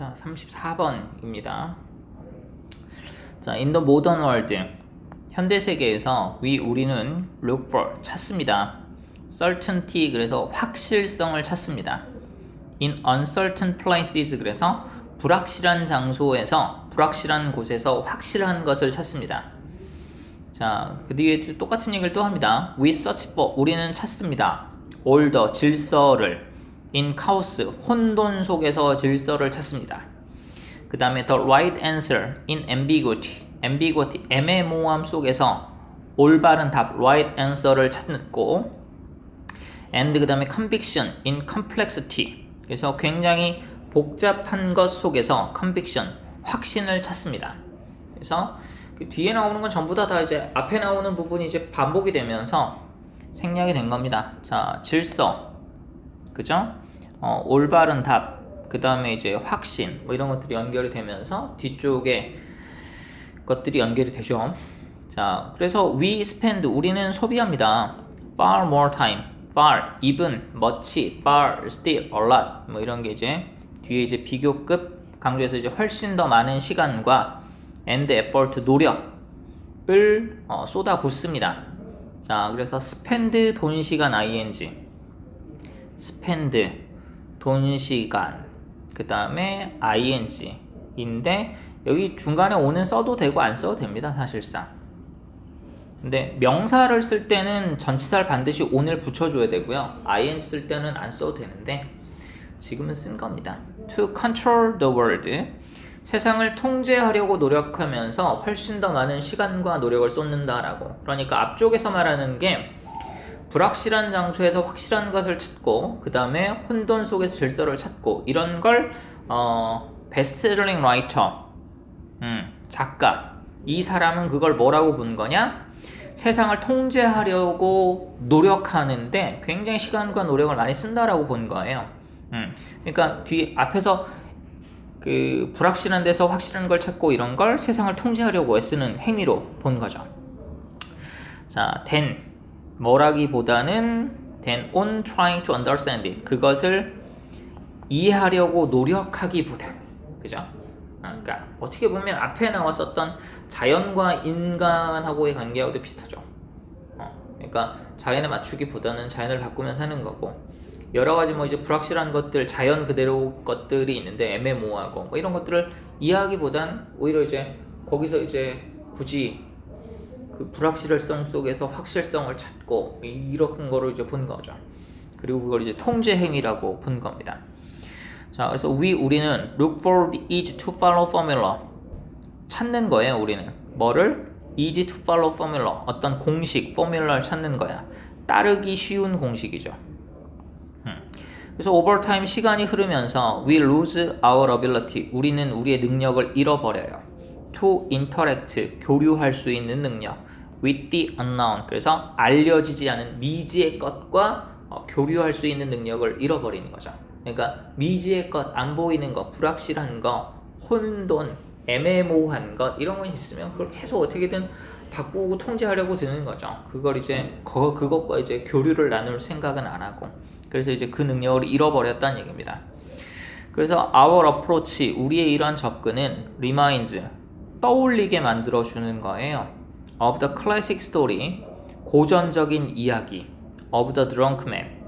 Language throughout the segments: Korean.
자, 34번입니다. 자, in the modern world. 현대 세계에서 we 우리는 look for 찾습니다. certainty 그래서 확실성을 찾습니다. in uncertain places 그래서 불확실한 장소에서 불확실한 곳에서 확실한 것을 찾습니다. 자, 그 뒤에 똑같은 얘기를 또 합니다. We search for 우리는 찾습니다. order 질서를 in chaos 혼돈 속에서 질서를 찾습니다. 그 다음에 the right answer in ambiguity ambiguity 애매모호함 속에서 올바른 답 right answer를 찾고 and 그 다음에 conviction in complexity 그래서 굉장히 복잡한 것 속에서 conviction 확신을 찾습니다. 그래서 그 뒤에 나오는 건 전부 다, 다 이제 앞에 나오는 부분이 이제 반복이 되면서 생략이 된 겁니다. 자 질서 그죠? 어, 올바른 답 그 다음에 이제 확신 뭐 이런 것들이 연결이 되면서 뒤쪽에 것들이 연결이 되죠. 자, 그래서 we spend 우리는 소비합니다. far more time, far, even, much, far, still, a lot 뭐 이런 게 이제 뒤에 이제 비교급 강조해서 이제 훨씬 더 많은 시간과 and effort 노력을 어, 쏟아붓습니다. 자, 그래서 spend 돈 시간 ing, spend 돈 시간 그 다음에 ing인데 여기 중간에 오는 써도 되고 안 써도 됩니다 사실상. 근데 명사를 쓸 때는 전치사를 반드시 on을 붙여줘야 되고요. ing 쓸 때는 안 써도 되는데 지금은 쓴 겁니다. to control the world. 세상을 통제하려고 노력하면서 훨씬 더 많은 시간과 노력을 쏟는다라고. 그러니까 앞쪽에서 말하는 게 불확실한 장소에서 확실한 것을 찾고 그 다음에 혼돈 속에서 질서를 찾고 이런 걸 어, 베스트셀링 라이터 음, 작가 이 사람은 그걸 뭐라고 본 거냐? 세상을 통제하려고 노력하는데 굉장히 시간과 노력을 많이 쓴다라고 본 거예요. 음, 그러니까 뒤 앞에서 그 불확실한 데서 확실한 걸 찾고 이런 걸 세상을 통제하려고 애쓰는 행위로 본 거죠. 자, 된 뭐라기보다는 than on trying to understand it. 그것을 이해하려고 노력하기보다. 그죠? 아, 그러니까 어떻게 보면 앞에 나왔었던 자연과 인간하고의 관계하고도 비슷하죠. 어, 그러니까 자연에 맞추기보다는 자연을 바꾸면서 하는 거고 여러 가지 뭐 이제 불확실한 것들, 자연 그대로 것들이 있는데 애매모호하고 뭐 이런 것들을 이해하기보단 오히려 이제 거기서 이제 굳이 그 불확실성 속에서 확실성을 찾고 이런 거를 이제 본 거죠. 그리고 그걸 이제 통제 행위라고 본 겁니다. 자, 그래서 we 우리는 look for easy to follow formula 찾는 거예요. 우리는 뭐를 easy to follow formula 어떤 공식 포뮬러를 찾는 거야. 따르기 쉬운 공식이죠. 음. 그래서 over time 시간이 흐르면서 we lose our ability 우리는 우리의 능력을 잃어버려요. to interact 교류할 수 있는 능력. With the unknown. 그래서 알려지지 않은 미지의 것과 어, 교류할 수 있는 능력을 잃어버리는 거죠. 그러니까 미지의 것, 안 보이는 것, 불확실한 것, 혼돈, 애매모호한 것 이런 것이 있으면 그걸 계속 어떻게든 바꾸고 통제하려고 드는 거죠. 그걸 이제 거, 그것과 이제 교류를 나눌 생각은 안 하고 그래서 이제 그 능력을 잃어버렸다는 얘기입니다. 그래서 our approach 우리의 이러한 접근은 reminds 떠올리게 만들어 주는 거예요. Of the classic story 고전적인 이야기 of the drunk man.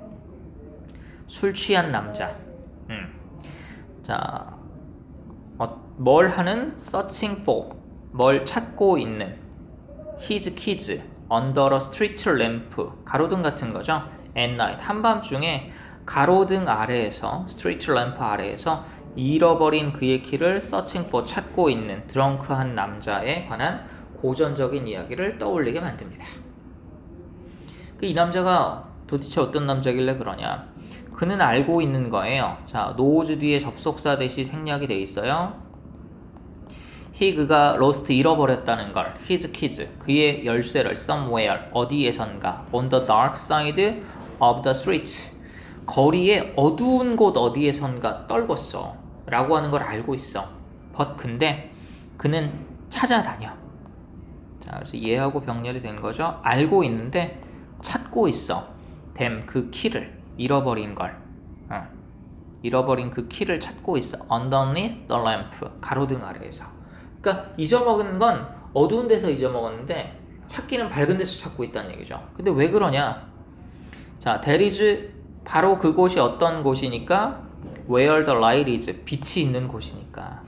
술 취한 남자. 음. 자, 어, 뭘 하는? Searching for. 뭘 찾고 있는? His kids under a street lamp. 가로등 같은 거죠? At night. 한밤중에 가로등 아래에서 스트리트 램프 아래에서 잃어버린 그의 키를 서칭 포 찾고 있는 드렁크한 남자에 관한 고전적인 이야기를 떠올리게 만듭니다. 그이 남자가 도대체 어떤 남자길래 그러냐? 그는 알고 있는 거예요. 자, 노즈 뒤에 접속사 대시 생략이 돼 있어요. he 그가 lost 잃어버렸다는 걸 his keys 그의 열쇠를 somewhere 어디에선가 on the dark side of the street 거리의 어두운 곳 어디에선가 떨궜어 라고 하는 걸 알고 있어 but 근데 그는 찾아다녀 자 그래서 얘하고 병렬이 된 거죠 알고 있는데 찾고 있어 댐 그 키를 잃어버린 걸 어. 잃어버린 그 키를 찾고 있어. underneath the lamp. 가로등 아래에서. 그러니까 잊어먹은 건 어두운 데서 잊어먹었는데 찾기는 밝은 데서 찾고 있다는 얘기죠. 근데 왜 그러냐? 자, there is 바로 그곳이 어떤 곳이니까 where the light is 빛이 있는 곳이니까.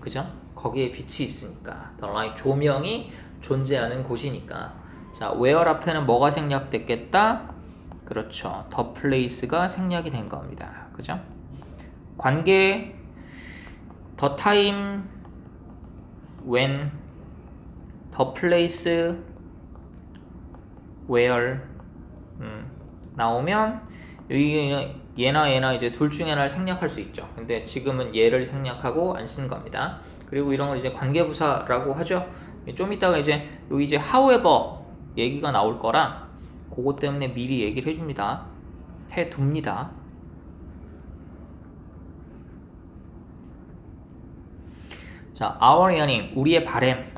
그죠? 거기에 빛이 있으니까. the light 조명이 존재하는 곳이니까. 자, where 앞에는 뭐가 생략됐겠다? 그렇죠. the place가 생략이 된 겁니다. 그죠? 관계 the time when the place where 음, 나오면 여기 얘나 얘나 이제 둘 중에 하나를 생략할 수 있죠. 근데 지금은 얘를 생략하고 안쓴 겁니다. 그리고 이런 걸 이제 관계부사라고 하죠. 좀 이따가 이제 여기 이제 however 얘기가 나올 거라 그것 때문에 미리 얘기를 해줍니다. 해둡니다. 자, our yearning, 우리의 바램,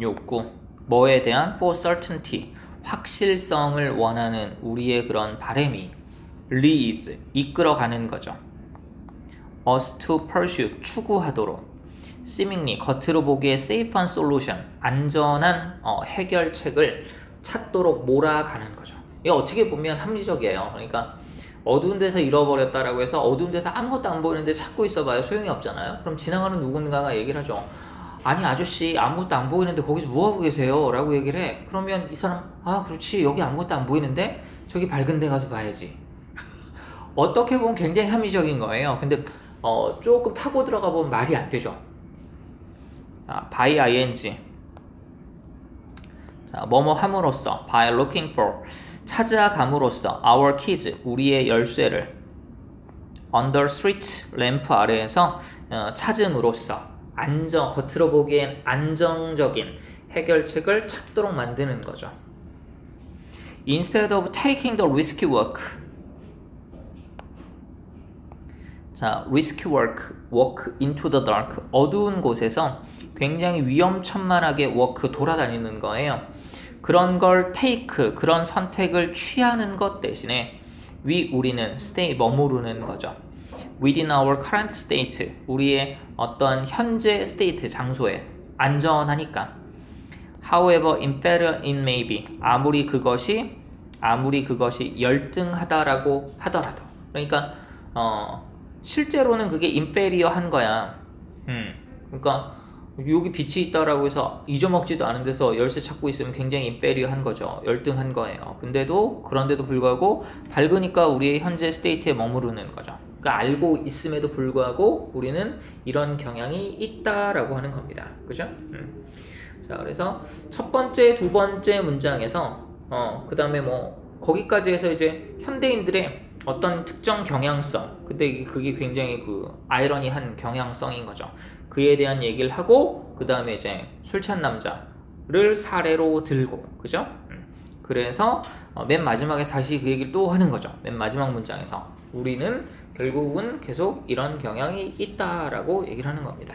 욕구, 뭐에 대한 for certainty, 확실성을 원하는 우리의 그런 바램이 leads, 이끌어가는 거죠. us to pursue, 추구하도록 seemingly, 겉으로 보기에 safe한 solution, 안전한 어, 해결책을 찾도록 몰아가는 거죠. 이게 어떻게 보면 합리적이에요. 그러니까 어두운 데서 잃어버렸다라고 해서 어두운 데서 아무것도 안 보이는데 찾고 있어봐야 소용이 없잖아요. 그럼 지나가는 누군가가 얘기를 하죠. 아니 아저씨 아무것도 안 보이는데 거기서 뭐하고 계세요? 라고 얘기를 해. 그러면 이 사람 아 그렇지 여기 아무것도 안 보이는데 저기 밝은 데 가서 봐야지. 어떻게 보면 굉장히 합리적인 거예요. 근데 어, 조금 파고 들어가 보면 말이 안 되죠. 자, by ing 자, 뭐뭐 함으로써 by looking for 찾아감으로써 our keys 우리의 열쇠를 under street 램프 아래에서 어, 찾음으로써 안정 겉으로 보기엔 안정적인 해결책을 찾도록 만드는 거죠. Instead of taking the risky work 자, risky work, walk into the dark 어두운 곳에서 굉장히 위험천만하게 워크 돌아다니는 거예요. 그런 걸 take 그런 선택을 취하는 것 대신에 위 우리는 stay 머무르는 거죠. within our current state 우리의 어떤 현재 state 장소에 안전하니까 however inferior it may be 아무리 그것이 아무리 그것이 열등하다라고 하더라도 그러니까 어 실제로는 그게 inferior한 거야. 음 그러니까 여기 빛이 있다라고 해서 잊어먹지도 않은 데서 열쇠 찾고 있으면 굉장히 인페리어한 거죠. 열등한 거예요. 근데도 그런데도 불구하고 밝으니까 우리의 현재 스테이트에 머무르는 거죠. 그러니까 알고 있음에도 불구하고 우리는 이런 경향이 있다라고 하는 겁니다. 그죠? 음. 자, 그래서 첫 번째, 두 번째 문장에서 어, 그다음에 뭐 거기까지 해서 이제 현대인들의 어떤 특정 경향성, 근데 그게 굉장히 그 아이러니한 경향성인 거죠. 그에 대한 얘기를 하고 그 다음에 이제 술 취한 남자를 사례로 들고 그죠? 음. 그래서 어, 맨 마지막에 다시 그 얘기를 또 하는 거죠. 맨 마지막 문장에서 우리는 결국은 계속 이런 경향이 있다라고 얘기를 하는 겁니다.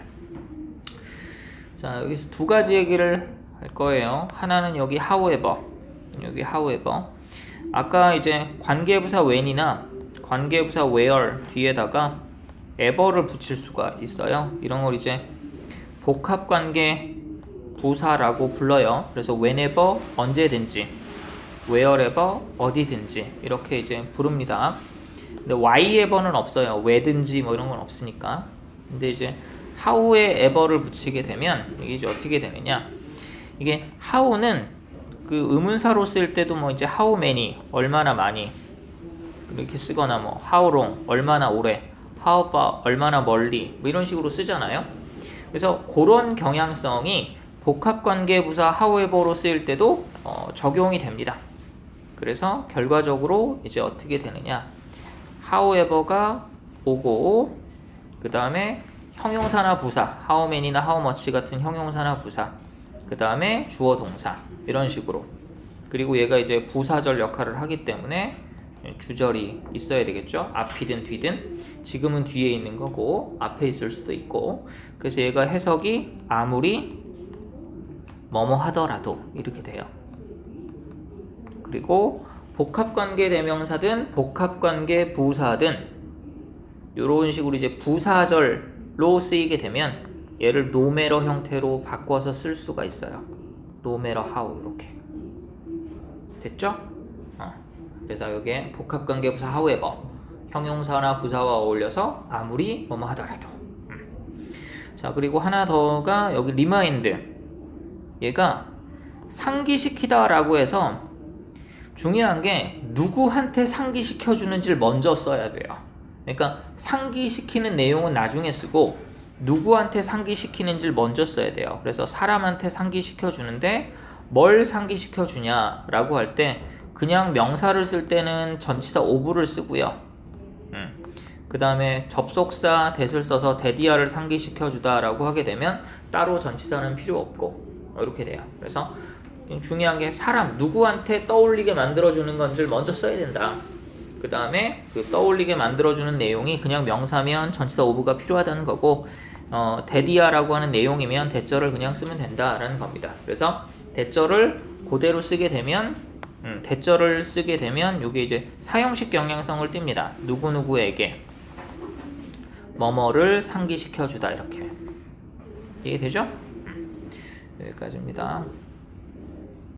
자 여기서 두 가지 얘기를 할 거예요. 하나는 여기 however 여기 however 아까 이제 관계부사 when이나 관계부사 where 뒤에다가 에버를 붙일 수가 있어요. 이런 걸 이제 복합관계 부사라고 불러요. 그래서 whenever 언제든지, wherever 어디든지 이렇게 이제 부릅니다. 근데 whyever는 없어요. 왜든지 뭐 이런 건 없으니까. 근데 이제 how에 ever를 붙이게 되면 이게 이제 어떻게 되느냐? 이게 how는 그 의문사로 쓸 때도 뭐 이제 how many 얼마나 많이 이렇게 쓰거나 뭐 how long 얼마나 오래 how far 얼마나 멀리 뭐 이런 식으로 쓰잖아요. 그래서 그런 경향성이 복합관계 부사 however로 쓰일 때도 어, 적용이 됩니다. 그래서 결과적으로 이제 어떻게 되느냐 however가 오고 그 다음에 형용사나 부사 how many나 how much 같은 형용사나 부사 그 다음에 주어 동사 이런 식으로 그리고 얘가 이제 부사절 역할을 하기 때문에 주절이 있어야 되겠죠. 앞이든 뒤든 지금은 뒤에 있는 거고 앞에 있을 수도 있고 그래서 얘가 해석이 아무리 뭐뭐 하더라도 이렇게 돼요. 그리고 복합관계 대명사든 복합관계 부사든 이런 식으로 이제 부사절로 쓰이게 되면 얘를 노메러 형태로 바꿔서 쓸 수가 있어요. 노메러 하우 이렇게 됐죠? 어. 그래서 여기에 복합관계부사 however 형용사나 부사와 어울려서 아무리 뭐뭐 하더라도 음. 자 그리고 하나 더가 여기 리마인드 얘가 상기시키다 라고 해서 중요한 게 누구한테 상기시켜 주는지를 먼저 써야 돼요. 그러니까 상기시키는 내용은 나중에 쓰고 누구한테 상기시키는지를 먼저 써야 돼요. 그래서 사람한테 상기시켜 주는데 뭘 상기시켜 주냐라고 할때 그냥 명사를 쓸 때는 전치사 오브를 쓰고요. 음. 그 다음에 접속사 대를 써서 데디아를 상기시켜 주다라고 하게 되면 따로 전치사는 필요 없고 이렇게 돼요. 그래서 중요한 게 사람 누구한테 떠올리게 만들어주는 건지를 먼저 써야 된다. 그 다음에 그 떠올리게 만들어주는 내용이 그냥 명사면 전치사 오브가 필요하다는 거고 어, 데디아라고 하는 내용이면 대절을 그냥 쓰면 된다라는 겁니다. 그래서 대절을 그대로 쓰게 되면 음, 대절을 쓰게 되면 이게 이제 사형식 경향성을 띱니다. 누구 누구에게 뭐뭐를 상기시켜 주다 이렇게 이해되죠? 음, 여기까지입니다.